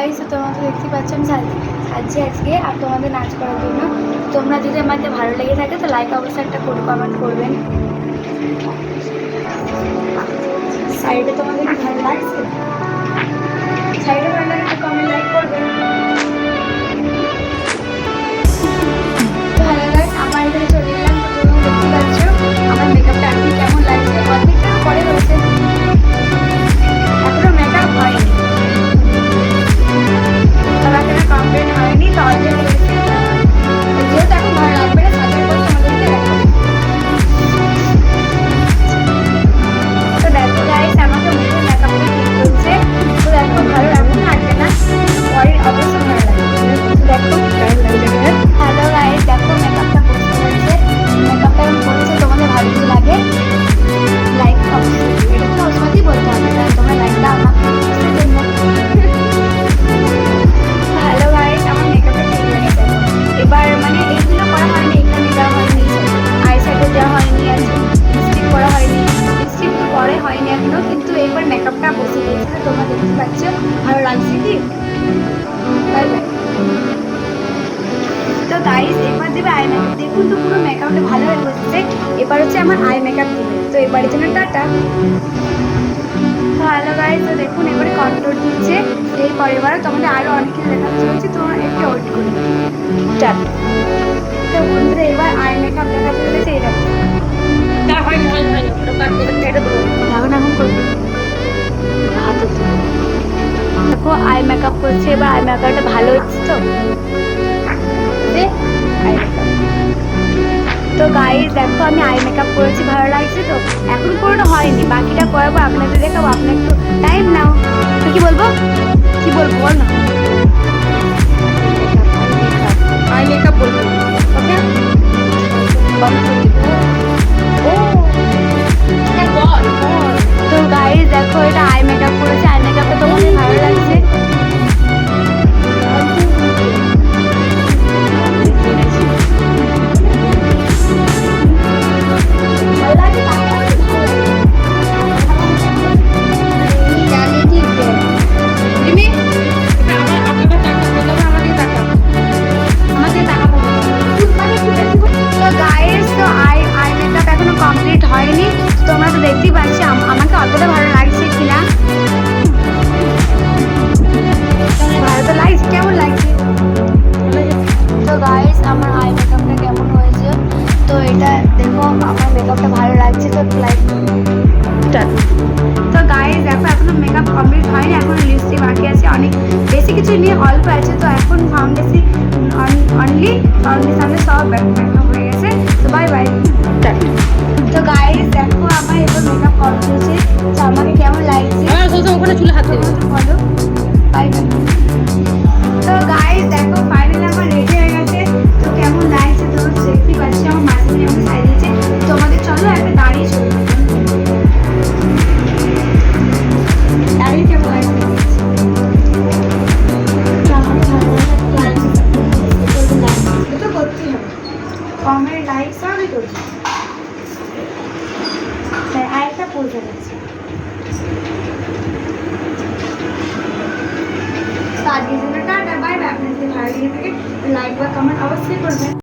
Guys তোমরা দেখতে পাচ্ছ, আমি সাজ- সাজছি আজকে আর তোমাদের নাচ করার জন্য। তোমরা যদি আমাকে ভালো লেগে থাকে, তো লাইক অবশ্যই একটা করে কমেন্ট করবেন। সাইডে তোমাদের ভালো লাগছে? হয়নি এখনও, কিন্তু এবার মেকআপটা বসে গেছে তোমরা দেখতে পাচ্ছ। ভালো লাগছে কি? তো গাইস এবার দেবে আই মেকআপ দেখুন তো পুরো মেকআপটা ভালো হয়ে বসেছে। এবার হচ্ছে আমার আই মেকআপ দেবে। তো এবারের জন্য টাটা। তো হ্যালো গাইস তো দেখুন, এবারে কন্ট্রোল দিচ্ছে। এই পরের বার তোমাদের আরও অনেক কিছু দেখাতে চলছে তোমরা একটু করছে বা আই মেকআপটা ভালো হচ্ছে তো? তো গাইজ দেখো, আমি আই মেকআপ করেছি, ভালো লাগছে তো? এখন পুরোটা হয়নি, বাকিটা করব আপনাকে দেখাবো, আপনার একটু টাইম নাও। তো লাইক তো এখনও মেকআপ কমপ্লিট হয়নি, এখন লিপস্টিক বাকি আছে, অনেক বেশি কিছু নিয়ে অল্প আছে, তো এখন ফাউন্ডেশন অনলি ফাউন্ডেশনে সব মেকআপ হয়ে গেছে, তো বাই বাই কমেন্ট লাইক সবই করছি তাই আরেকটা পৌঁছে গেছে তো আজকের জন্য টাটা বাই বাই আপনাদের ভালো লেগে থাকে লাইক বা কমেন্ট অবশ্যই করবেন।